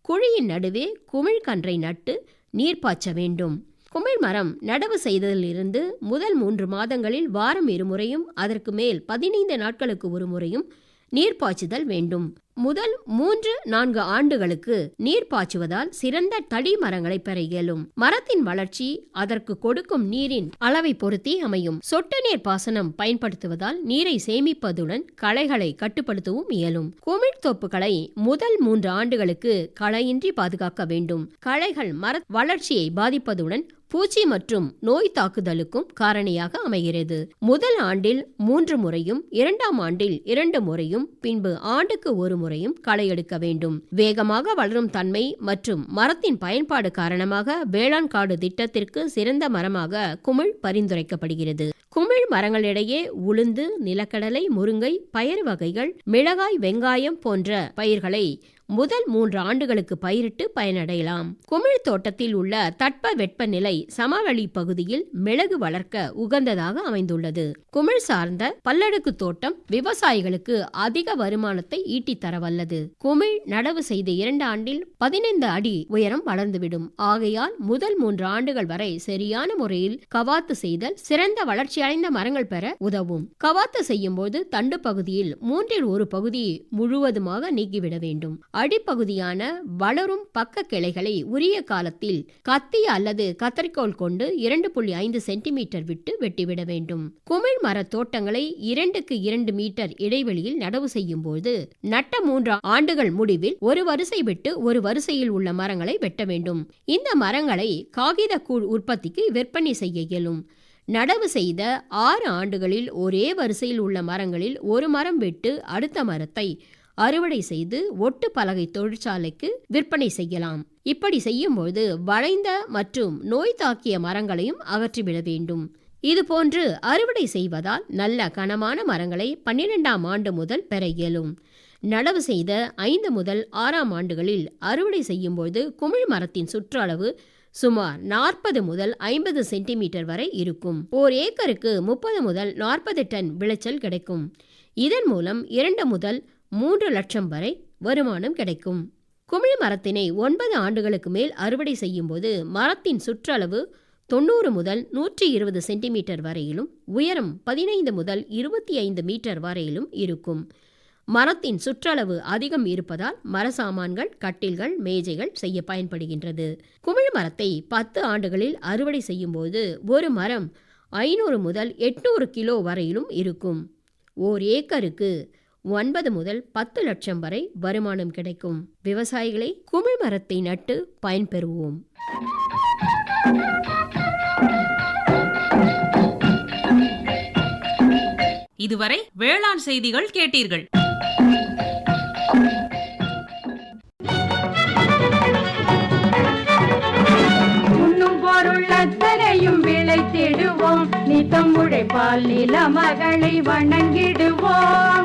குழியின் நடுவே குமிழ்கன்றை நட்டு நீர் பாய்ச்ச வேண்டும். குமிழ் மரம் நடவு செய்ததிலிருந்து முதல் மூன்று மாதங்களில் வாரம் இருமுறையும் அதற்கு மேல் பதினைந்து நாட்களுக்கு ஒரு முறையும் நீர் பாய்ச்சுதல் வேண்டும். முதல் மூன்று நான்கு ஆண்டுகளுக்கு நீர் பாய்ச்சுவதால் சிறந்த தடி மரங்களை பெற இயலும். மரத்தின் வளர்ச்சி அதற்கு கொடுக்கும் நீரின் அளவை பொருத்தி அமையும். சொட்டு நீர் பாசனம் பயன்படுத்துவதால் நீரை சேமிப்பதுடன் களைகளை கட்டுப்படுத்தவும் இயலும். குமிழ் தோப்புகளை முதல் மூன்று ஆண்டுகளுக்கு களையின்றி பாதுகாக்க வேண்டும். களைகள் மர வளர்ச்சியை பாதிப்பதுடன் பூச்சி மற்றும் நோய் தாக்குதலுக்கும் காரணியாக அமைகிறது. முதல் ஆண்டில் மூன்று முறையும் இரண்டாம் ஆண்டில் இரண்டு முறையும் பின்பு ஆண்டுக்கு ஒரு முறையும் களை எடுக்க வேண்டும். வேகமாக வளரும் தன்மை மற்றும் மரத்தின் பயன்பாடு காரணமாக வேளாண் காடு திட்டத்திற்கு சிறந்த மரமாக குமிழ் பரிந்துரைக்கப்படுகிறது. குமிழ் மரங்களிடையே உளுந்து நிலக்கடலை முருங்கை பயறு வகைகள் மிளகாய் வெங்காயம் போன்ற பயிர்களை முதல் மூன்று ஆண்டுகளுக்கு பயிரிட்டு பயனடையலாம். குமிழ் தோட்டத்தில் உள்ள தட்ப வெப்பநிலை சமவெளி பகுதியில் மிளகு வளர்க்க உகந்ததாக அமைந்துள்ளது. குமிழ் சார்ந்த பல்லடுக்கு தோட்டம் விவசாயிகளுக்கு அதிக வருமானத்தை ஈட்டித் தரவல்லது. குமிழ் நடவு செய்த இரண்டு ஆண்டில் பதினைந்து அடி உயரம் வளர்ந்துவிடும். ஆகையால் முதல் மூன்று ஆண்டுகள் வரை சரியான முறையில் கவாத்து செய்தல் சிறந்த வளர்ச்சியடைந்த மரங்கள் பெற உதவும். கவாத்து செய்யும் போது தண்டு பகுதியில் மூன்றில் ஒரு பகுதியை முழுவதுமாக நீக்கிவிட வேண்டும். அடிப்பகுதியான வளரும் பக்க கிளைகளை உரிய காலத்தில் கத்தி அல்லது கத்தரிக்கோல் கொண்டு இரண்டு புள்ளி ஐந்து சென்டிமீட்டர் விட்டு வெட்டிவிட வேண்டும். குமிழ் மர தோட்டங்களை இரண்டுக்கு இரண்டு மீட்டர் இடைவெளியில் நடவு செய்யும் போது நட்ட மூன்று ஆண்டுகள் முடிவில் ஒரு வரிசை விட்டு ஒரு வரிசையில் உள்ள மரங்களை வெட்ட வேண்டும். இந்த மரங்களை காகித கூழ் உற்பத்திக்கு விற்பனை செய்ய இயலும். நடவு செய்த ஆறு ஆண்டுகளில் ஒரே வரிசையில் உள்ள மரங்களில் ஒரு மரம் விட்டு அடுத்த மரத்தை அறுவடை செய்து ஒட்டு பலகை தொழிற்சாலைக்கு விற்பனை செய்யலாம். இப்படி செய்யும்போது வளைந்த மற்றும் நோய் தாக்கிய மரங்களையும் அகற்றிவிட வேண்டும். இதுபோன்று அறுவடை செய்வதால் நல்ல கனமான மரங்களை பன்னிரெண்டாம் ஆண்டு முதல் பெற இயலும். நடவு செய்த ஐந்து முதல் ஆறாம் ஆண்டுகளில் அறுவடை செய்யும்போது குமிழ் மரத்தின் சுற்றளவு சுமார் நாற்பது முதல் ஐம்பது சென்டிமீட்டர் வரை இருக்கும். ஓர் ஏக்கருக்கு முப்பது முதல் நாற்பது டன் விளைச்சல் கிடைக்கும். இதன் மூலம் இரண்டு முதல் மூன்று லட்சம் வரை வருமானம் கிடைக்கும். குமிழ் மரத்தினை ஒன்பது ஆண்டுகளுக்கு மேல் அறுவடை செய்யும்போது மரத்தின் சுற்றளவு தொண்ணூறு முதல் நூற்றி இருபது சென்டிமீட்டர் வரையிலும் உயரம் பதினைந்து முதல் இருபத்தி ஐந்து மீட்டர் வரையிலும் இருக்கும். மரத்தின் சுற்றளவு அதிகம் இருப்பதால் மரசாமான்கள் கட்டில்கள் மேஜைகள் செய்ய பயன்படுகின்றது. குமிழ் மரத்தை பத்து ஆண்டுகளில் அறுவடை செய்யும்போது ஒரு மரம் ஐநூறு முதல் எட்நூறு கிலோ வரையிலும் இருக்கும். ஓர் ஏக்கருக்கு ஒன்பது முதல் பத்து லட்சம் வரை வருமானம் கிடைக்கும். விவசாயிகளை குமிழ் மரத்தை நட்டு பயன்பெறுவோம். இதுவரை வேளாண் செய்திகள் கேட்டீர்கள். விளைத்திடுவோம் நித்தம் உழைப்பால் நில மகளை வணங்கிடுவோம்.